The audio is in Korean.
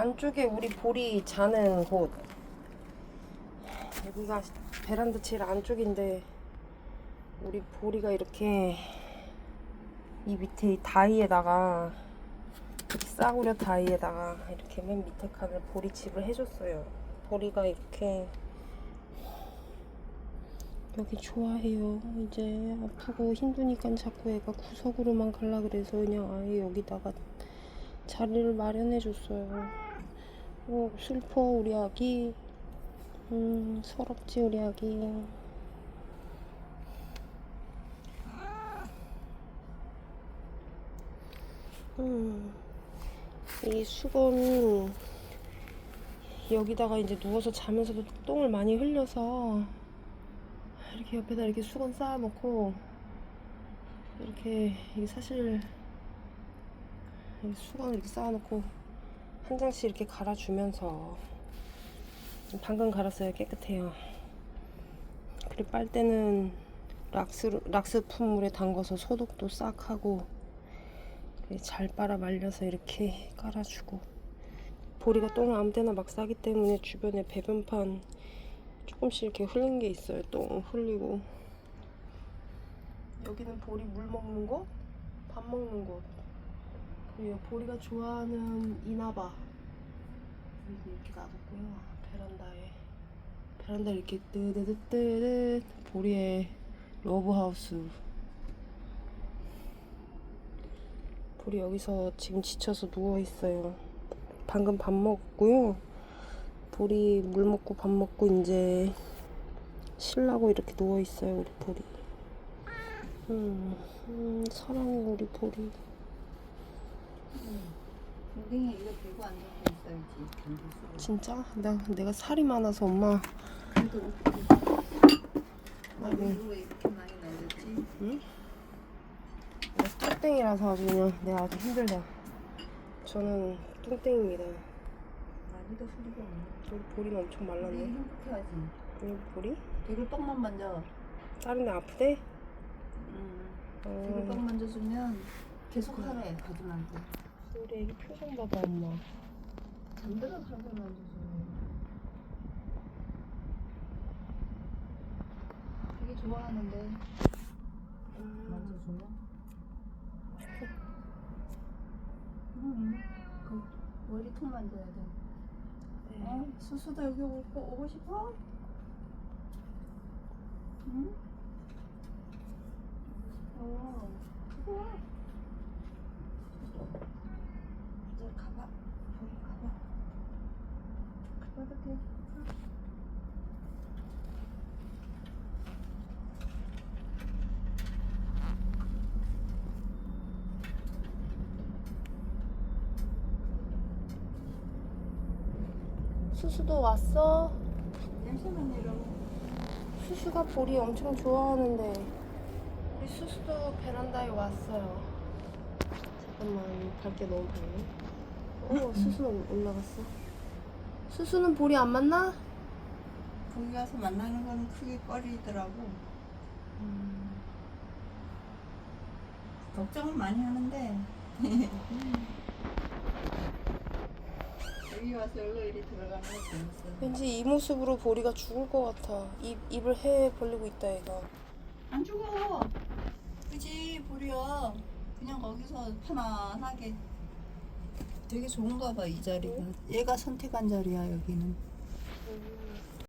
안쪽에 우리 볼이 자는 곳. 여기가 베란다 제일 안쪽인데 우리 보리가 이렇게 이 밑에 이 다이에다가 이 싸구려 다이에다가 이렇게 맨 밑에 칸을 보리집을 해줬어요. 보리가 이렇게 여기 좋아해요. 이제 아프고 힘드니까 자꾸 애가 구석으로만 갈라 그래서 그냥 아예 여기다가 자리를 마련해줬어요. 어, 슬퍼 우리 아기. 음 서럽지 우리 아기. 음, 이 수건 여기다가 이제 누워서 자면서도 똥을 많이 흘려서 이렇게 옆에다 이렇게 수건 쌓아놓고 이렇게 이게 사실 수건을 이렇게 쌓아놓고 한 장씩 이렇게 갈아주면서 방금 갈았어요 깨끗해요 그리고 빨대는 락스 락스 품물에 담궈서 소독도 싹 하고 잘 빨아 말려서 이렇게 깔아주고 보리가 똥을 아무 데나 막 싸기 때문에 주변에 배변판 조금씩 이렇게 흘린 게 있어요. 똥 흘리고 여기는 보리 물 먹는 곳, 밥 먹는 곳. 그리고 보리가 좋아하는 이나바 이렇게 놔뒀고요. 베란다에 베란다 이렇게 뜨드드뜨드 보리의 러브하우스. 보리 여기서 지금 지쳐서 누워 있어요. 방금 밥 먹었고요. 보리 물 먹고 밥 먹고 이제 쉬려고 이렇게 누워 있어요 우리 보리. 음, 음 사랑해 우리 보리. 엉덩이 이거 들고 앉아서 있어야지. 견딜 수가. 진짜? 나 내가 살이 많아서 엄마. 그래도 아이고. 왜 이렇게 많이 날렸지? 응? 내가 뚱땡이라서 아주 그냥 내가 아주 힘들다. 저는 뚱땡입니다. 나보다 소리가 없네. 우리 보리는 엄청 되게 말랐네. 행복해하지. 우리 보리? 되게 떡만 만져. 다른 데 아프대? 음. 되게 떡 어, 만져주면 계속 하래. 가지 말고. 우리 애기 표정 봐봐 엄마. 잠들어 살살 만져줘. 되게 좋아하는데 음, 만져주면. 음. 그 머리통 만져야 돼. 네. 어? 수수도 여기 오고, 오고 싶어? 응? 어, 좋아. 이제 가봐. 거기 가봐. 가봐도 돼. 수수도 왔어? 냄새만 내려. 수수가 보리 엄청 좋아하는데 우리 수수도 베란다에 왔어요. 잠깐만 밝게 너무 밝네. 오 수수는 올라갔어. 수수는 보리 안 만나? 거기 가서 만나는 건 크게 꺼리더라고. 음, 걱정은 많이 하는데. 여기 와서 여기로 이리 들어가는 거 재밌어. 왠지 이 모습으로 보리가 죽을 것 같아. 입 입을 해 벌리고 있다 얘가. 안 죽어. 그지 보리야. 그냥 거기서 편안하게. 되게 좋은가 봐 이 자리가. 얘가 선택한 자리야 여기는. 음,